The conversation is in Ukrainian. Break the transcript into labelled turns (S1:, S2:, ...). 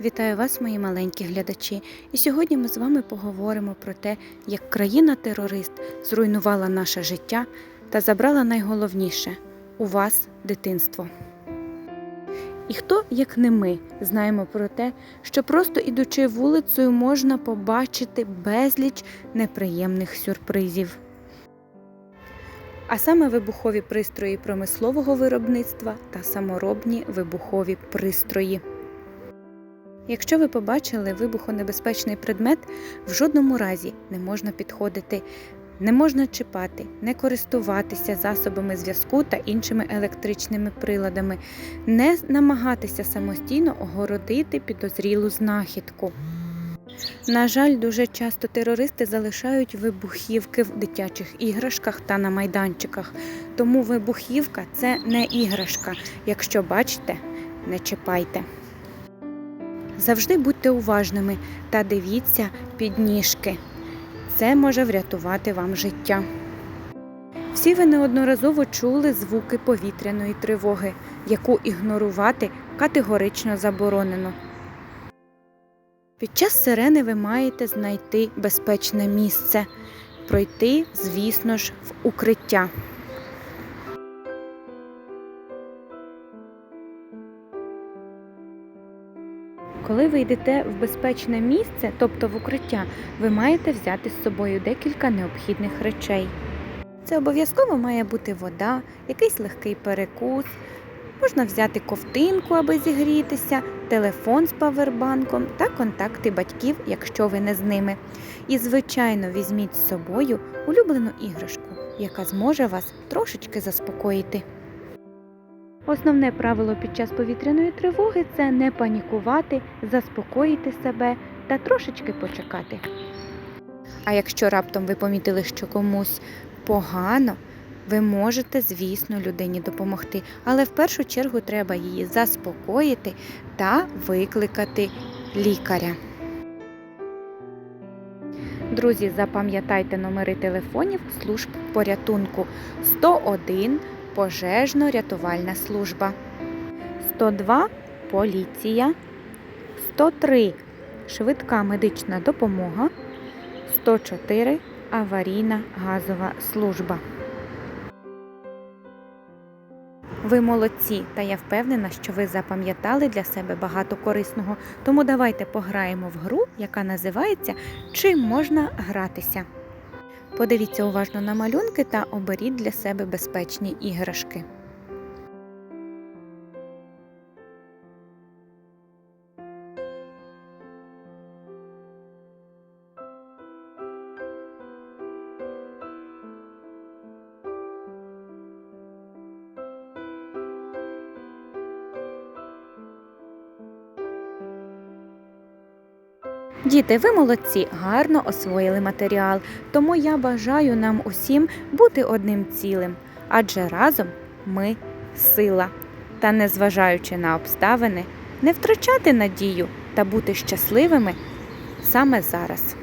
S1: Вітаю вас, мої маленькі глядачі. І сьогодні ми з вами поговоримо про те, як країна-терорист зруйнувала наше життя та забрала найголовніше у вас дитинство. І хто, як не ми, знаємо про те, що просто ідучи вулицею можна побачити безліч неприємних сюрпризів. А саме вибухові пристрої промислового виробництва та саморобні вибухові пристрої. Якщо ви побачили вибухонебезпечний предмет, в жодному разі не можна підходити, не можна чіпати, не користуватися засобами зв'язку та іншими електричними приладами, не намагатися самостійно огородити підозрілу знахідку. На жаль, дуже часто терористи залишають вибухівки в дитячих іграшках та на майданчиках. Тому вибухівка це не іграшка. Якщо бачите, не чіпайте. Завжди будьте уважними та дивіться під ніжки. Це може врятувати вам життя. Всі ви неодноразово чули звуки повітряної тривоги, яку ігнорувати категорично заборонено. Під час сирени ви маєте знайти безпечне місце, пройти, звісно ж, в укриття. Коли ви йдете в безпечне місце, тобто в укриття, ви маєте взяти з собою декілька необхідних речей. Це обов'язково має бути вода, якийсь легкий перекус. Можна взяти ковтинку, аби зігрітися, телефон з павербанком та контакти батьків, якщо ви не з ними. І, звичайно, візьміть з собою улюблену іграшку, яка зможе вас трошечки заспокоїти. Основне правило під час повітряної тривоги це не панікувати, заспокоїти себе та трошечки почекати. А якщо раптом ви помітили, що комусь погано, ви можете, звісно, людині допомогти, але в першу чергу треба її заспокоїти та викликати лікаря. Друзі, запам'ятайте номери телефонів служб порятунку 101 пожежно-рятувальна служба, 102 поліція, 103 швидка медична допомога, 104 аварійна газова служба. Ви молодці, та я впевнена, що ви запам'ятали для себе багато корисного. Тому давайте пограємо в гру, яка називається Чи можна гратися. Подивіться уважно на малюнки та оберіть для себе безпечні іграшки. Діти, ви молодці, гарно освоїли матеріал, тому я бажаю нам усім бути одним цілим, адже разом ми сила. Та, незважаючи на обставини, не втрачати надію та бути щасливими саме зараз.